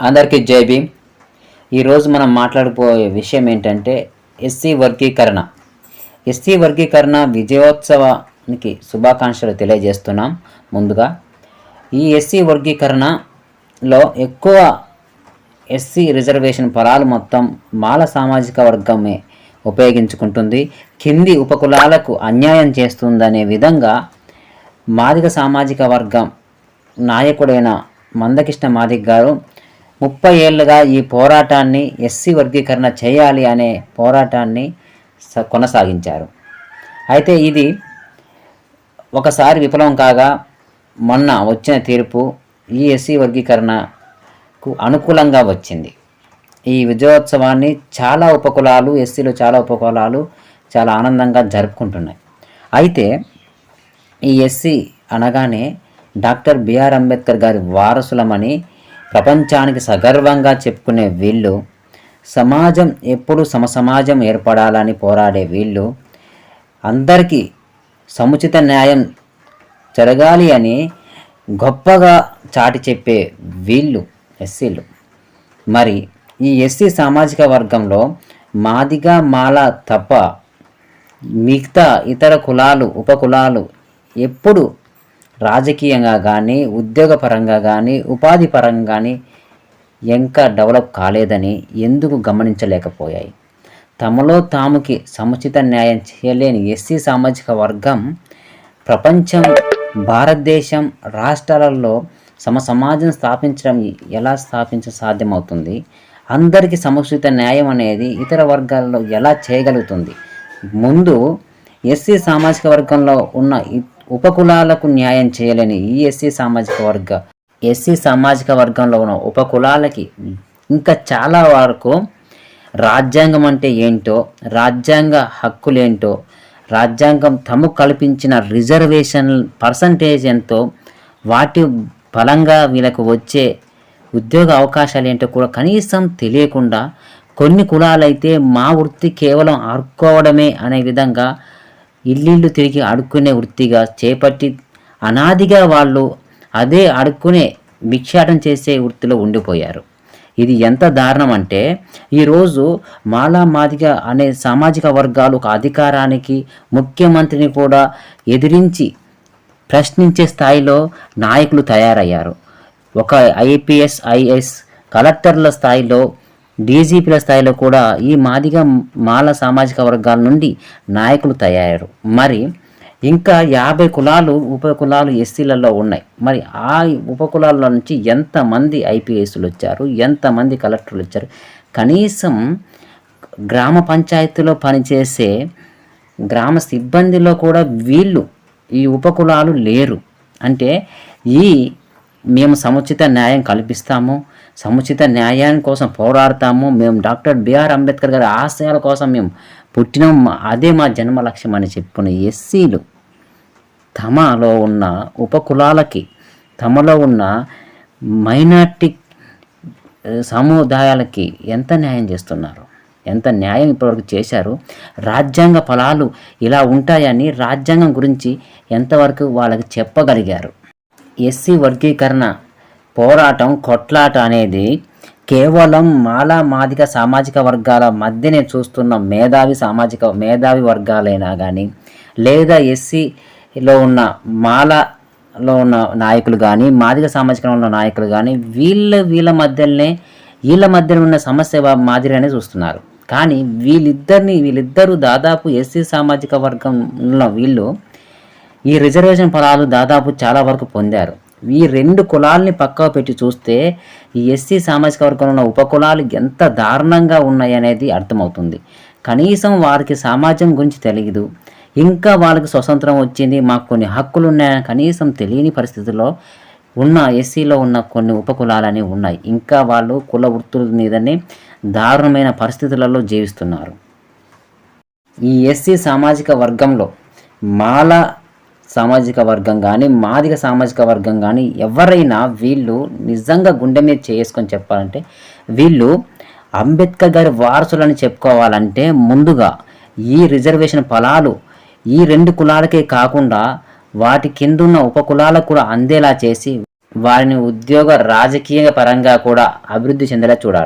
అందరికీ జై భీమ్. ఈరోజు మనం మాట్లాడిపోయే విషయం ఏంటంటే ఎస్సీ వర్గీకరణ. ఎస్సీ వర్గీకరణ విజయోత్సవానికి శుభాకాంక్షలు తెలియజేస్తున్నాం ముందుగా. ఈ ఎస్సీ వర్గీకరణలో ఎక్కువ ఎస్సీ రిజర్వేషన్ పొలాలు మొత్తం మాల సామాజిక వర్గమే ఉపయోగించుకుంటుంది. కింది ఉపకులాలకు అన్యాయం చేస్తుందనే విధంగా మాదిగ సామాజిక వర్గం నాయకుడైన మందకృష్ణ మాదిక్ గారు ముప్పై ఏళ్ళుగా ఈ పోరాటాన్ని ఎస్సీ వర్గీకరణ చేయాలి అనే పోరాటాన్ని స- కొనసాగించారు. అయితే ఇది ఒకసారి విఫలం కాగా మొన్న వచ్చిన తీర్పు ఈ ఎస్సీ వర్గీకరణకు అనుకూలంగా వచ్చింది. ఈ విజయోత్సవాన్ని చాలా ఉపకులాలు ఎస్సీలు చాలా ఉపకులాలు చాలా ఆనందంగా జరుపుకుంటున్నాయి. అయితే ఈ ఎస్సీ అనగానే డాక్టర్ బిఆర్ అంబేద్కర్ గారి వారసులమని ప్రపంచానికి సగర్వంగా చెప్పుకునే వీళ్ళు సమాజం ఎప్పుడు సమసమాజం ఏర్పడాలని పోరాడే వీళ్ళు అందరికీ సముచిత న్యాయం జరగాలి అని గొప్పగా చాటి చెప్పే వీళ్ళు ఎస్సీలు. మరి ఈ ఎస్సీ సామాజిక వర్గంలో మాదిగా మాల తప్ప మిగతా ఇతర కులాలు ఉపకులాలు ఎప్పుడు రాజకీయంగా కానీ ఉద్యోగపరంగా కానీ ఉపాధి పరంగా కానీ ఇంకా డెవలప్ కాలేదని ఎందుకు గమనించలేకపోయాయి? తమలో తాముకి సముచిత న్యాయం చేయలేని ఎస్సీ సామాజిక వర్గం ప్రపంచం భారతదేశం రాష్ట్రాలలో సమ సమాజం స్థాపించడం ఎలా స్థాపించ సాధ్యమవుతుంది? అందరికీ సముచిత న్యాయం అనేది ఇతర వర్గాల్లో ఎలా చేయగలుగుతుంది? ముందు ఎస్సీ సామాజిక వర్గంలో ఉన్న ఉపకులాలకు న్యాయం చేయలేని ఈ ఎస్సీ సామాజిక వర్గ ఎస్సీ సామాజిక వర్గంలో ఉన్న ఉపకులాలకి ఇంకా చాలా వరకు రాజ్యాంగం అంటే ఏంటో రాజ్యాంగ హక్కులేంటో రాజ్యాంగం తమకు కల్పించిన రిజర్వేషన్ పర్సంటేజ్ ఎంతో వాటి బలంగా వీళ్ళకు వచ్చే ఉద్యోగ అవకాశాలు ఏంటో కూడా కనీసం తెలియకుండా కొన్ని కులాలైతే మా వృత్తి కేవలం ఆడుకోవడమే అనే విధంగా ఇల్లు తిరిగి అడుక్కునే వృత్తిగా చేపట్టి అనాదిగా వాళ్ళు అదే అడుక్కునే భిక్షాటం చేసే వృత్తిలో ఉండిపోయారు. ఇది ఎంత దారుణం అంటే ఈరోజు మాలా మాదిగ అనే సామాజిక వర్గాలు ఒక అధికారానికి ముఖ్యమంత్రిని కూడా ఎదిరించి ప్రశ్నించే స్థాయిలో నాయకులు తయారయ్యారు. ఒక ఐపీఎస్ ఐఎస్ కలెక్టర్ల స్థాయిలో డీజీపీల స్థాయిలో కూడా ఈ మాదిగ మాల సామాజిక వర్గాల నుండి నాయకులు తయారు మరి ఇంకా యాభై కులాలు ఉప కులాలు ఎస్సీలలో ఉన్నాయి. మరి ఆ ఉప కులాల నుంచి ఎంతమంది ఐపీఎస్లు వచ్చారు? ఎంతమంది కలెక్టర్లు వచ్చారు? కనీసం గ్రామ పంచాయతీలో పనిచేసే గ్రామ సిబ్బందిలో కూడా వీళ్ళు ఈ ఉపకులాలు లేరు. అంటే ఈ మేము సముచిత న్యాయం కల్పిస్తాము. సముచిత న్యాయాన్ని కోసం పోరాడతాము. మేము డాక్టర్ బిఆర్ అంబేద్కర్ గారి ఆశయాల కోసం మేము పుట్టినాం. మా- అదే మా జన్మ లక్ష్యం అని చెప్పుకునే ఎస్సీలు తమలో ఉన్న ఉపకులాలకి తమలో ఉన్న మైనార్టీ సముదాయాలకి ఎంత న్యాయం చేస్తున్నారు? ఎంత న్యాయం ఇప్పటివరకు చేశారు? రాజ్యాంగ ఫలాలు ఇలా ఉంటాయని రాజ్యాంగం గురించి ఎంతవరకు వాళ్ళకి చెప్పగలిగారు? ఎస్సీ వర్గీకరణ పోరాటం కొట్లాట అనేది కేవలం మాలా మాదిక సామాజిక వర్గాల మధ్యనే చూస్తున్న మేధావి సామాజిక మేధావి వర్గాలైనా కానీ లేదా ఎస్సీలో ఉన్న మాలలో ఉన్న నాయకులు కానీ మాదిక సామాజికంలో ఉన్న నాయకులు కానీ వీళ్ళ వీళ్ళ మధ్యలోనే వీళ్ళ మధ్యన ఉన్న సమస్య మాదిరినే మాదిరిగానే చూస్తున్నారు. కానీ వీళ్ళిద్దరిని వీళ్ళిద్దరూ దాదాపు ఎస్సీ సామాజిక వర్గంలో వీళ్ళు ఈ రిజర్వేషన్ ఫలాలు దాదాపు చాలా వరకు పొందారు. ఈ రెండు కులాలని పక్కకు పెట్టి చూస్తే ఈ ఎస్సీ సామాజిక వర్గంలో ఉన్న ఉపకులాలు ఎంత దారుణంగా ఉన్నాయి అనేది అర్థమవుతుంది. కనీసం వారికి సమాజం గురించి తెలియదు ఇంకా వాళ్ళకి స్వతంత్రం వచ్చింది మాకు కొన్ని హక్కులు ఉన్నాయని కనీసం తెలియని పరిస్థితుల్లో ఉన్న ఎస్సీలో ఉన్న కొన్ని ఉపకులాలని ఉన్నాయి. ఇంకా వాళ్ళు కుల వృత్తుల మీదనే దారుణమైన పరిస్థితులలో జీవిస్తున్నారు. ఈ ఎస్సీ సామాజిక వర్గంలో మాల సామాజిక వర్గం కానీ మాదిగ సామాజిక వర్గం కానీ ఎవరైనా వీళ్ళు నిజంగా గుండె మీద చేసుకొని చెప్పాలంటే వీళ్ళు అంబేద్కర్ గారి వారసులని చెప్పుకోవాలంటే ముందుగా ఈ రిజర్వేషన్ ఫలాలు ఈ రెండు కులాలకే కాకుండా వాటి కిందున్న ఉపకులాలకు కూడా అందేలా చేసి వారిని ఉద్యోగ రాజకీయ పరంగా కూడా అభివృద్ధి చెందేలా చూడాలి.